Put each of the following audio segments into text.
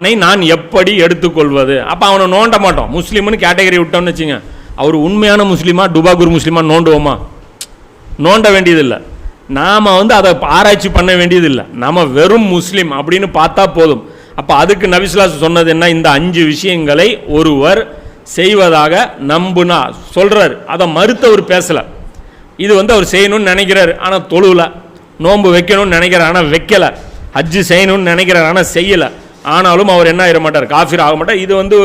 அவனை நான் எப்படி எடுத்துக்கொள்வது? அப்போ அவனை நோண்ட மாட்டோம். முஸ்லீம்னு கேட்டகரி விட்டோம்னு வச்சுங்க. அவர் உண்மையான முஸ்லீமா டுபாகூர் முஸ்லீமா நோண்டுவோமா? நோண்ட வேண்டியதில்லை. நாம் வந்து அதை ஆராய்ச்சி பண்ண வேண்டியதில்லை. நம்ம வெறும் முஸ்லீம் அப்படின்னு பார்த்தா போதும். அப்போ அதுக்கு நபிஸ்லாஸ் சொன்னது என்ன? இந்த அஞ்சு விஷயங்களை ஒருவர் செய்வதாக நம்புனா சொல்கிறார் அதை மறுத்தவர் பேசலை. இது வந்து அவர் செய்யணும்னு நினைக்கிறாரு. ஆனால் தொழுவில். நோன்பு வைக்கணும்னு நினைக்கிறார். ஆனால் வைக்கலை. ஹஜ்ஜு செய்யணும்னு நினைக்கிறார். ஆனால் செய்யலை. ஆனாலும் அவர் என்ன ஆகிட மாட்டார்? காஃபிர் ஆக மாட்டார். இது வந்து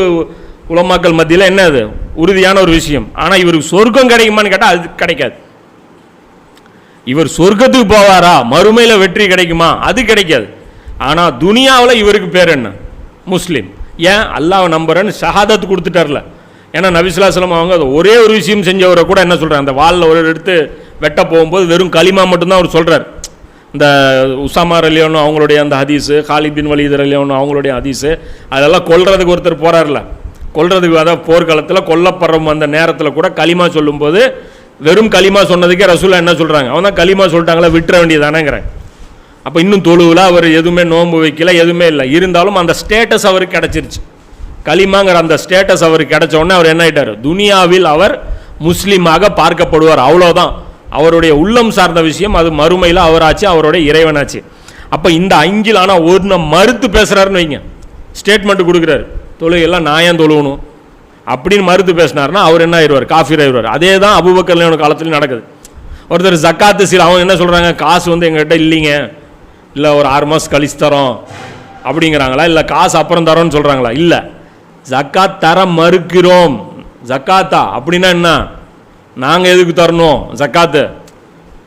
உலமாக்கள் மத்தியில் என்ன அது? உறுதியான ஒரு விஷயம். ஆனால் இவருக்கு சொர்க்கம் கிடைக்குமான்னு கேட்டால் அது கிடைக்காது. இவர் சொர்க்கத்துக்கு போவாரா? மறுமையில் வெற்றி கிடைக்குமா? அது கிடைக்காது. ஆனால் துனியாவில் இவருக்கு பேர் என்ன? முஸ்லீம். ஏன்? அல்லாஹ் நம்புறேன்னு ஷஹாதத் கொடுத்துட்டார்ல. ஏன்னா நபிசுலாசலம் அவங்க அது ஒரே ஒரு விஷயம் செஞ்சவரை கூட என்ன சொல்கிறார் அந்த வாலில் ஒரு எடுத்து வெட்ட போகும்போது வெறும் களிமா மட்டும்தான் அவர் சொல்கிறார் இந்த உசாமா ரலியோனு அவங்களுடைய அந்த ஹதீஸு காலித் பின் வலீத் ரலியோனு அவங்களுடைய ஹதீஸு அதெல்லாம் கொல்றதுக்கு ஒருத்தர் போகிறார்ல கொல்றதுக்கு அதாவது போர்க்காலத்தில் கொல்லப்படுறவங்க அந்த நேரத்தில் கூட களிமா சொல்லும்போது வெறும் களிமா சொன்னதுக்கே ரசூலா என்ன சொல்கிறாங்க அவன் தான் களிமா சொல்லிட்டாங்களா விட்டுற வேண்டியதானேங்கிறேன். அப்போ இன்னும் தொழுவில் அவர் எதுவுமே நோன்பு வைக்கல எதுவுமே இல்லை. இருந்தாலும் அந்த ஸ்டேட்டஸ் அவருக்கு கிடச்சிருச்சு. களிமாங்கிற அந்த ஸ்டேட்டஸ் அவருக்கு கிடச்ச உடனே அவர் என்ன ஆகிட்டார் துனியாவில் அவர் முஸ்லீமாக பார்க்கப்படுவார். அவ்வளோதான் அவருடைய உள்ளம் சார்ந்த விஷயம் அது மறுமையில் அவராச்சு அவருடைய இறைவனாச்சு. அப்போ இந்த அஞ்சில் ஆனால் ஒரு மறுத்து பேசுகிறாருன்னு வைங்க. ஸ்டேட்மெண்ட் கொடுக்குறாரு. தொழுகையெல்லாம் நான் ஏன் தொழுவணும் அப்படின்னு மறுத்து பேசினார்னா அவர் என்ன ஆயிடுவார்? காஃபீர் ஆயிடுவார். அதே தான் அபுபக்கர் காலத்துலையும் நடக்குது. ஒருத்தர் ஜக்காத்து சீல் அவங்க என்ன சொல்கிறாங்க காசு வந்து எங்கள்கிட்ட இல்லைங்க. இல்லை ஒரு ஆறு மாதம் கழிச்சு தரோம். அப்படிங்கிறாங்களா? இல்லை காசு அப்புறம் தரோன்னு சொல்கிறாங்களா இல்லை. ஜக்காத் தர மறுக்கிறோம். ஜக்காத்தா? அப்படின்னா என்ன? நாங்கள் எதுக்கு தரணும்? ஜக்காத்து.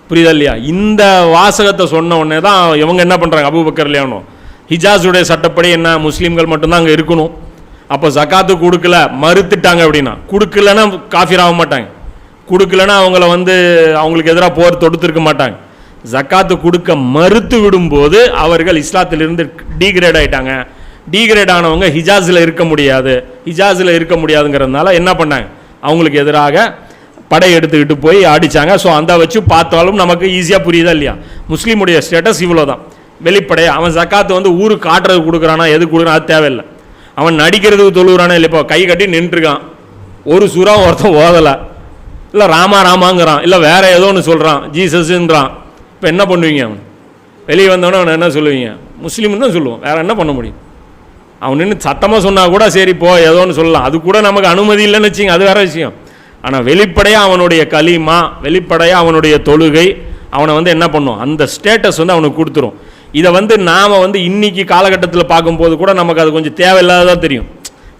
புரியுதா இல்லையா? இந்த வாசகத்தை சொன்ன உடனே தான் இவங்க என்ன பண்ணுறாங்க அபுபக்கர் இல்லையானோ ஹிஜாஸுடைய சட்டப்படி என்ன? முஸ்லீம்கள் மட்டும்தான் அங்கே இருக்கணும். அப்போ ஜக்காத்து கொடுக்கல மறுத்துட்டாங்க அப்படின்னா. கொடுக்கலன்னா காஃபிர் ஆக மாட்டாங்க. கொடுக்கலன்னா அவங்கள வந்து அவங்களுக்கு எதிராக போர் தொடுத்துருக்க மாட்டாங்க. ஜக்காத்து கொடுக்க மறுத்து விடும்போது அவர்கள் இஸ்லாத்திலிருந்து டீக்ரேட் ஆயிட்டாங்க. டீக்ரேட் ஆனவங்க ஹிஜாஸில் இருக்க முடியாது. ஹிஜாஸில் இருக்க முடியாதுங்கிறதுனால என்ன பண்ணாங்க? அவங்களுக்கு எதிராக படை எடுத்துக்கிட்டு போய் அடிச்சாங்க ஸோ அந்த வச்சு பார்த்தாலும் நமக்கு ஈஸியாக புரியுதா இல்லையா? முஸ்லீமுடைய ஸ்டேட்டஸ் இவ்வளோ தான் வெளிப்படையாக அவன் ஜக்காத்து வந்து ஊருக்கு காட்டுறது கொடுக்குறானா எது கொடுக்குறான் அது தேவையில்லை. அவன் நடிக்கிறதுக்கு தொழுகிறானா இல்லை இப்போ கை கட்டி நின்றுருக்கான். ஒரு சுறா ஒருத்தன் ஓதலை. இல்லை ராமா ராமாங்கிறான். இல்லை வேற ஏதோ ஒன்று சொல்கிறான் ஜீசஸ்ன்றான். இப்போ என்ன பண்ணுவீங்க அவன்? வெளியே வந்தவொடனே அவனை என்ன சொல்லுவீங்க? முஸ்லீம்னு தான் சொல்லுவோம். வேற என்ன பண்ண முடியும்? அவன் நின்று சத்தமாக சொன்னால் கூட சரி போ ஏதோ ஒன்று சொல்லலாம். அது கூட நமக்கு அனுமதி இல்லைன்னு வச்சிங்க அது வேற விஷயம். ஆனால் வெளிப்படையாக அவனுடைய களிமா வெளிப்படையாக அவனுடைய தொழுகை அவனை வந்து என்ன பண்ணும்? அந்த ஸ்டேட்டஸ் வந்து அவனுக்கு கொடுத்துரும். இதை வந்து நாம் வந்து இன்னைக்கு காலகட்டத்தில் பார்க்கும்போது கூட நமக்கு அது கொஞ்சம் தேவையில்லாததாக தெரியும்.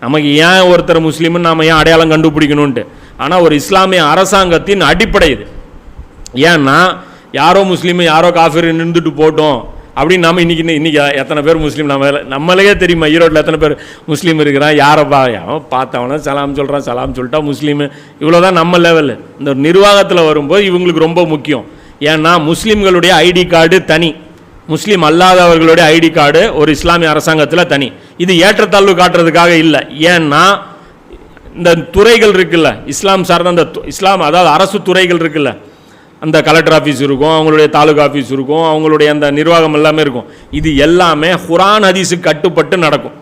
நமக்கு ஏன் ஒருத்தர் முஸ்லீம்னு நாம் ஏன் அடையாளம் கண்டுபிடிக்கணுன்ட்டு ஆனால் ஒரு இஸ்லாமிய அரசாங்கத்தின் அடிப்படை இது. ஏன்னா யாரோ முஸ்லீம் யாரோ காஃபிர் நின்றுட்டு போட்டோம். அப்படின்னு நம்ம இன்னைக்கு இன்றைக்கி எத்தனை பேர் முஸ்லீம்? நம்ம நம்மளுக்கே தெரியுமா? ஈரோட்டில் எத்தனை பேர் முஸ்லீம் இருக்கிறான்? யாரை பா அவன் பார்த்தவனா சலாம் சொல்கிறான் சலாம் சொல்லிட்டா முஸ்லீமு. இவ்வளோதான் நம்ம லெவலு இந்த நிர்வாகத்தில் வரும்போது இவங்களுக்கு ரொம்ப முக்கியம். ஏன்னா முஸ்லீம்களுடைய ஐடி கார்டு தனி. முஸ்லீம் அல்லாதவர்களுடைய ஐடி கார்டு ஒரு இஸ்லாமிய அரசாங்கத்தில் தனி. இது ஏற்றத்தாழ்வு காட்டுறதுக்காக இல்லை. ஏன்னா இந்த துறைகள் இருக்குல்ல. இஸ்லாம் சார்ந்த அந்த து- இஸ்லாம் அதாவது அரசு துறைகள் இருக்குல்ல. அந்த கலெக்டர் ஆஃபீஸ் இருக்கும் அவங்களுடைய தாலுகா ஆஃபீஸ் இருக்கும் அவங்களுடைய அந்த நிர்வாகம் எல்லாமே இருக்கும். இது எல்லாமே குரான் ஹதீஸுக்கு கட்டுப்பட்டு நடக்கும்.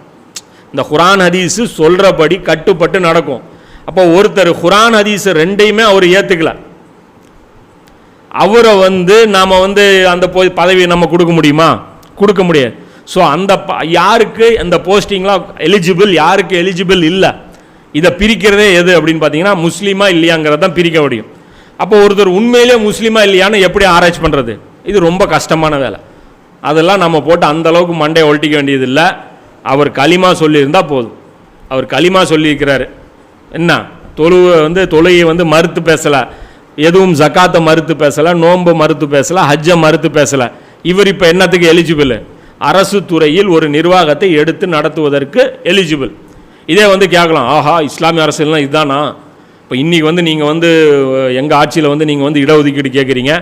இந்த குரான் ஹதீஸு சொல்கிறபடி கட்டுப்பட்டு நடக்கும். அப்போ ஒருத்தர் குரான் ஹதீஸு ரெண்டையுமே அவர் ஏற்றுக்கல அவரை வந்து நாம் வந்து அந்த போ பதவியை நம்ம கொடுக்க முடியுமா? கொடுக்க முடியாது. ஸோ அந்த ப- யாருக்கு அந்த போஸ்டிங்லாம் எலிஜிபிள் யாருக்கு எலிஜிபிள் இல்லை? இதை பிரிக்கிறதே எது அப்படின்னு பார்த்தீங்கன்னா முஸ்லீமா இல்லையாங்கிறத தான் பிரிக்க முடியும். அப்போ ஒருத்தர் உண்மையிலே முஸ்லீமா இல்லையான்னு எப்படி ஆராய்ச்சி பண்ணுறது இது ரொம்ப கஷ்டமான வேலை. அதெல்லாம் நம்ம போட்டு அந்த அளவுக்கு மண்டையை ஒழட்டிக்க வேண்டியதில்லை. அவர் களிமா சொல்லியிருந்தால் போதும். அவர் களிமா சொல்லியிருக்கிறாரு. என்ன? தொழுவை வந்து தொழுகை வந்து மறுத்து பேசலை. எதுவும் ஜக்காத்தை மறுத்து பேசலை நோன்பை மறுத்து பேசலை ஹஜ்ஜை மறுத்து பேசலை. இவர் இப்போ என்னத்துக்கு எலிஜிபிள் அரசு துறையில் ஒரு நிர்வாகத்தை எடுத்து நடத்துவதற்கு எலிஜிபிள் இதே வந்து கேட்கலாம் ஆஹா இஸ்லாமிய அரசியல்னா இதுதானா? இப்போ இன்றைக்கி வந்து நீங்கள் வந்து எங்கள் ஆட்சியில் வந்து நீங்கள் வந்து இடஒதுக்கீடு கேட்குறீங்க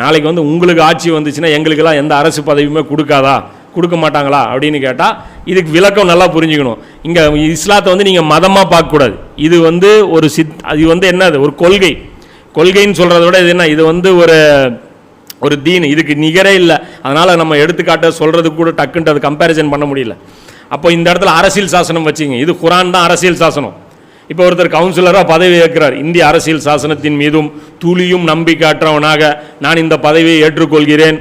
நாளைக்கு வந்து உங்களுக்கு ஆட்சி வந்துச்சுன்னா எங்களுக்கெல்லாம் எந்த அரசு பதவியுமே கொடுக்காதா? கொடுக்க மாட்டாங்களா? அப்படின்னு கேட்டால் இதுக்கு விளக்கம் நல்லா புரிஞ்சுக்கணும். இங்கே இஸ்லாத்தை வந்து நீங்கள் மதமாக பார்க்கக்கூடாது. இது வந்து ஒரு சித் இது வந்து என்னது? ஒரு கொள்கை. கொள்கைன்னு சொல்கிறத விட இது என்ன? இது வந்து ஒரு ஒரு தீன். இதுக்கு நிகரே இல்லை. அதனால் நம்ம எடுத்துக்காட்ட சொல்கிறதுக்கு கூட டக்குன்ட்டு அது கம்பேரிசன் பண்ண முடியல. அப்போ இந்த இடத்துல அரசியல் சாசனம் வச்சுங்க இது குரான் தான் அரசியல் சாசனம். இப்போ ஒருத்தர் கவுன்சிலராக பதவி ஏற்கிறார். இந்திய அரசியல் சாசனத்தின் மீதும் துளியும் நம்பிக்கையற்றவனாக நான் இந்த பதவியை ஏற்றுக்கொள்கிறேன்.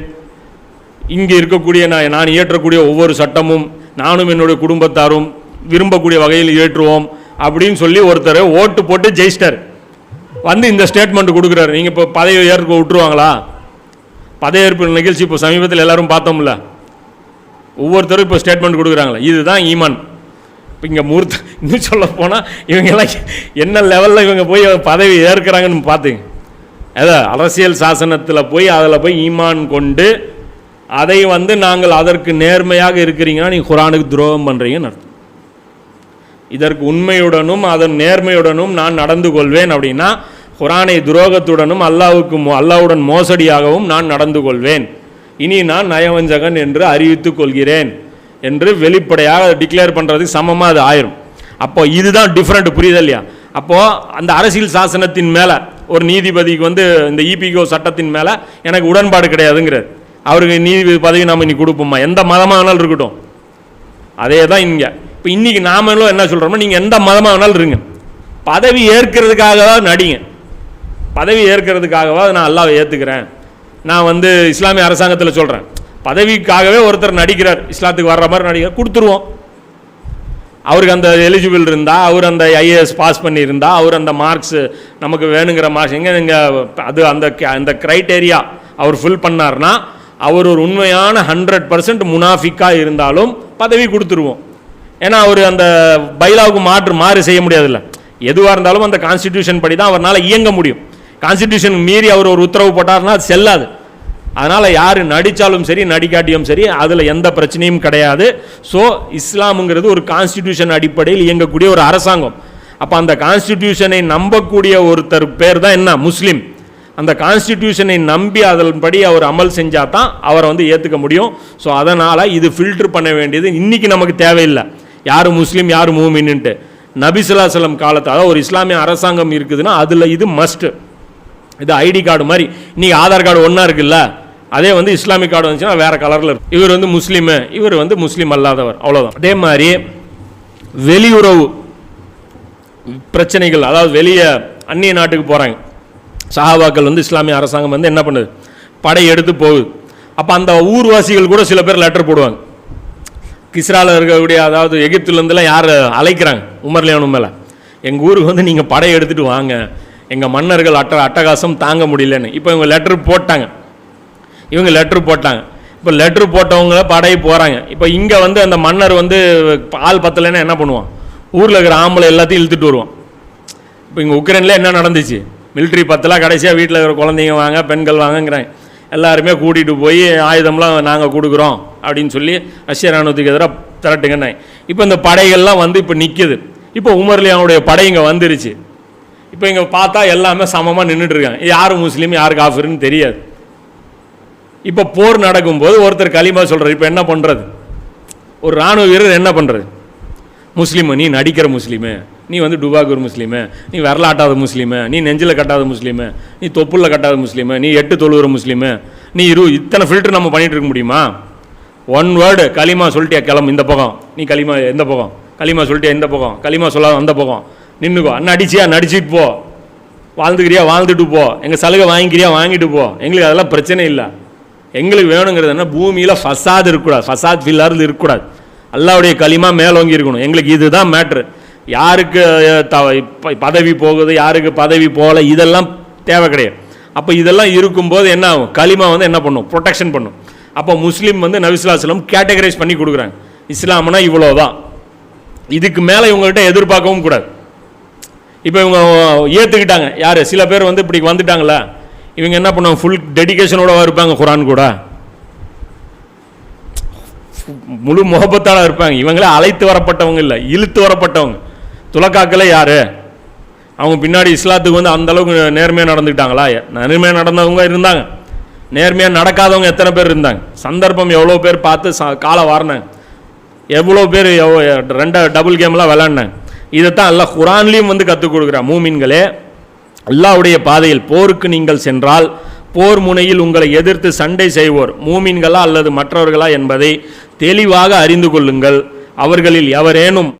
இங்கே இருக்கக்கூடிய நான் நான் இயற்றக்கூடிய ஒவ்வொரு சட்டமும் நானும் என்னுடைய குடும்பத்தாரும் விரும்பக்கூடிய வகையில் ஏற்றுவோம் அப்படின்னு சொல்லி ஒருத்தர் ஓட்டு போட்டு ஜெயிச்சிட்டார். வந்து இந்த ஸ்டேட்மெண்ட் கொடுக்குறாரு. நீங்கள் இப்போ பதவி ஏற்க விட்டுருவாங்களா? பதவியேற்பு நிகழ்ச்சி இப்போ சமீபத்தில் எல்லாரும் பார்த்தோம்ல. ஒவ்வொருத்தரும் இப்போ ஸ்டேட்மெண்ட் கொடுக்குறாங்களே. இதுதான் ஈமான். இப்போ இங்கே மூர்த்த இன்னும் சொல்ல போனால் இவங்கெல்லாம் என்ன லெவலில் இவங்க போய் பதவி ஏற்கிறாங்கன்னு பார்த்துங்க ஏதோ அரசியல் சாசனத்தில் போய் அதில் போய் ஈமான் கொண்டு அதை வந்து நாங்கள் அதற்கு நேர்மையாக இருக்கிறீங்கன்னா நீங்கள் குரானுக்கு துரோகம் பண்ணுறீங்கன்னு அர்த்தம். இதற்கு உண்மையுடனும் அதன் நேர்மையுடனும் நான் நடந்து கொள்வேன் அப்படின்னா குரானை துரோகத்துடனும் அல்லாவுக்கு மோ- அல்லாவுடன் மோசடியாகவும் நான் நடந்து கொள்வேன். இனி நான் நயவஞ்சகன் என்று அறிவித்துக் கொள்கிறேன். என்று வெளிப்படையாக டிக்ளேர் பண்ணுறதுக்கு சமமாக அது ஆயிரும். அப்போ இதுதான் டிஃப்ரெண்ட் புரியுது இல்லையா? அப்போது அந்த அரசியல் சாசனத்தின் மேலே ஒரு நீதிபதிக்கு வந்து இந்த இபிகோ சட்டத்தின் மேலே எனக்கு உடன்பாடு கிடையாதுங்கிறார். அவருக்கு நீதிபதி பதவி நாம் இன்னைக்கு கொடுப்போமா? எந்த மதமானாலும் இருக்கட்டும். அதே தான் இங்கே. இப்போ இன்றைக்கி நாமளும் என்ன சொல்கிறோமோ நீங்கள் எந்த மதமாக வேணாலும் இருங்க. பதவி ஏற்கிறதுக்காகவாவது நடிங்க. பதவி ஏற்கிறதுக்காகவா நான் அல்லாவை ஏற்றுக்கிறேன் நான் வந்து இஸ்லாமிய அரசாங்கத்தில் சொல்கிறேன் பதவிக்காகவே ஒருத்தர் நடிக்கிறார். இஸ்லாத்துக்கு வர்ற மாதிரி நடிக்கிறார் கொடுத்துருவோம். அவருக்கு அந்த எலிஜிபிள் இருந்தால் அவர் அந்த ஐஏஎஸ் பாஸ் பண்ணியிருந்தா அவர் அந்த மார்க்ஸ் நமக்கு வேணுங்கிற மார்க்ஸ் எங்கே நீங்கள் அது அந்த க- அந்த க்ரைட்டேரியா அவர் ஃபில் பண்ணார்னா அவர் ஒரு உண்மையான ஹண்ட்ரட் பர்சன்ட் முனாஃபிக்காக இருந்தாலும் பதவி கொடுத்துருவோம். ஏன்னா அவர் அந்த பைலாவுக்கு மாற்று மாறு செய்ய முடியாதுல்ல. எதுவாக இருந்தாலும் அந்த கான்ஸ்டிடியூஷன் படி தான் அவரால் இயங்க முடியும். கான்ஸ்டிடியூஷன் மீறி அவர் ஒரு உத்தரவு போட்டார்னா அது செல்லாது. அதனால் யார் நடித்தாலும் சரி நடிக்காட்டியும் சரி அதில் எந்த பிரச்சனையும் கிடையாது. ஸோ இஸ்லாமுங்கிறது ஒரு கான்ஸ்டிடியூஷன் அடிப்படையில் இயங்கக்கூடிய ஒரு அரசாங்கம். அப்போ அந்த கான்ஸ்டிடியூஷனை நம்பக்கூடிய ஒருத்தர் பேர் தான் என்ன? முஸ்லீம். அந்த கான்ஸ்டிடியூஷனை நம்பி அதன்படி அவர் அமல் செஞ்சால் தான் அவரை வந்து ஏற்றுக்க முடியும். ஸோ அதனால் இது ஃபில்டர் பண்ண வேண்டியது இன்றைக்கி நமக்கு தேவையில்லை. யார் முஸ்லீம் யார் மூமின்ட்டு நபிசுல்லாசலம் காலத்தில் அதாவது ஒரு இஸ்லாமிய அரசாங்கம் இருக்குதுன்னா அதில் இது மஸ்ட்டு இது ஐடி கார்டு மாதிரி. இன்றைக்கி ஆதார் கார்டு ஒன்றா இருக்குல்ல? அதே வந்து இஸ்லாமிக் கார்டு வந்துச்சுன்னா வேற கலரில் இருக்கும். இவர் வந்து முஸ்லீமு இவர் வந்து முஸ்லீம் அல்லாதவர். அவ்வளோதான் அதே மாதிரி வெளியுறவு பிரச்சனைகள் அதாவது வெளியே அந்நிய நாட்டுக்கு போகிறாங்க சஹாபாக்கள் வந்து இஸ்லாமிய அரசாங்கம் வந்து என்ன பண்ணுது? படை எடுத்து போகுது. அப்போ அந்த ஊர்வாசிகள் கூட சில பேர் லெட்டர் போடுவாங்க. கிஸ்ராவில் இருக்கக்கூடிய அதாவது எகிப்துலேருந்துலாம் யார் அழைக்கிறாங்க? உமர்லியானு மேலே. எங்கள் ஊருக்கு வந்து நீங்கள் படை எடுத்துகிட்டு வாங்க. எங்கள் மன்னர்கள் அட்ட அட்டகாசம் தாங்க முடியலன்னு. இப்போ இவங்க லெட்டர் போட்டாங்க. இவங்க லெட்ரு போட்டாங்க. இப்போ லெட்ரு போட்டவங்க படை போகிறாங்க இப்போ இங்கே வந்து அந்த மன்னர் வந்து ஆள் பத்தலைன்னா என்ன பண்ணுவான்? ஊரில் இருக்கிற ஆம்பளை எல்லாத்தையும் இழுத்துட்டு வருவான். இப்போ இங்கே உக்ரைனில் என்ன நடந்துச்சு? மிலிட்ரி பத்தலாம் கடைசியாக வீட்டில் இருக்கிற குழந்தைங்க வாங்க பெண்கள் வாங்கங்கிறாங்க. எல்லாருமே கூட்டிகிட்டு போய் ஆயுதம்லாம் நாங்கள் கொடுக்குறோம் அப்படின்னு சொல்லி ரஷ்ய இராணுவத்துக்கு எதிராக திரட்டுங்கன்னு இப்போ இந்த படைகள்லாம் வந்து இப்போ நிற்கிது இப்போ உமர்லியானுடைய படை இங்கே வந்துருச்சு. இப்போ இங்கே பார்த்தா எல்லாமே சமமாக நின்றுட்டுருக்காங்க யார் முஸ்லீம் யார் காஃபிர்னு தெரியாது. இப்போ போர் நடக்கும்போது ஒருத்தர் களிமா சொல்கிறார் இப்போ என்ன பண்ணுறது ஒரு ராணுவ வீரர் என்ன பண்ணுறது முஸ்லீமு நீ நடிக்கிற முஸ்லீமு நீ வந்து டுபாகூர் முஸ்லீமு நீ வரலாட்டாத முஸ்லீமு நீ நெஞ்சில் கட்டாத முஸ்லீமு நீ தொப்புள்ள கட்டாத முஸ்லீமு நீ எட்டு தொழுகிற முஸ்லீமு நீ இரு இத்தனை ஃபில்டர் நம்ம பண்ணிட்டு இருக்க முடியுமா? ஒன் வேர்டு களிமா சொல்லிட்டியா கிளம்பு இந்த பக்கம் நீ களிமா எந்த பக்கம்? களிமா சொல்லிட்டியா இந்த பக்கம்? களிமா சொல்லாத அந்த பக்கம் நின்றுக்கோ அண்ணா அடிச்சியா நடிச்சிட்டு போ வாழ்ந்துக்கிறியா வாழ்ந்துட்டு போ எங்கள் சலுகை வாங்கிக்கிறியா வாங்கிட்டு போ எங்களுக்கு அதெல்லாம் பிரச்சனை இல்லை. எங்களுக்கு வேணுங்கிறது என்ன? பூமியில் ஃபசாத் இருக்கக்கூடாது. ஃபசாத் ஃபில்லாரில் இருக்கக்கூடாது. அல்லாவுடைய களிமா மேலோங்கி இருக்கணும். எங்களுக்கு இதுதான் மேட்ரு யாருக்கு த பதவி போகுது யாருக்கு பதவி போகல இதெல்லாம் தேவை கிடையாது. அப்போ இதெல்லாம் இருக்கும்போது என்ன ஆகும்? களிமா வந்து என்ன பண்ணும்? ப்ரொடெக்ஷன் பண்ணும். அப்போ முஸ்லீம் வந்து நபிசுல்லாஸ்லம் கேட்டகரைஸ் பண்ணி கொடுக்குறாங்க. இஸ்லாம்னா இவ்வளோதான் இதுக்கு மேலே இவங்கள்ட்ட எதிர்பார்க்கவும் கூடாது. இப்போ இவங்க ஏற்றுக்கிட்டாங்க யார்? சில பேர் வந்து இப்படி வந்துட்டாங்களே இவங்க என்ன பண்ணுவாங்க? ஃபுல் டெடிகேஷனோட இருப்பாங்க குரான் கூட. முழு முகப்பத்தால இருப்பாங்க. இவங்களே அழைத்து வரப்பட்டவங்க இல்லை இழுத்து வரப்பட்டவங்க. துலக்காக்களே யார்? அவங்க பின்னாடி இஸ்லாத்துக்கு வந்து அந்தளவுக்கு நேர்மையாக நடந்துக்கிட்டாங்களா? நேர்மையாக நடந்தவங்க இருந்தாங்க. நேர்மையாக நடக்காதவங்க எத்தனை பேர் இருந்தாங்க? சந்தர்ப்பம் எவ்வளோ பேர் பார்த்து ச- காலை வாரினாங்க. எவ்வளோ பேர் எவ்வளோ ரெண்டு டபுள் கேம்லாம் விளாண்டாங்க இதைத்தான் எல்லாம் குரான்லேயும் வந்து கற்றுக் கொடுக்குறேன். மூமின்களே அல்லாவுடைய பாதையில் போருக்கு நீங்கள் சென்றால் போர் முனையில் உங்களை எதிர்த்து சண்டை செய்வோர் மூமின்களா அல்லது மற்றவர்களா என்பதை தெளிவாக அறிந்து கொள்ளுங்கள். அவர்களில் எவரேனும்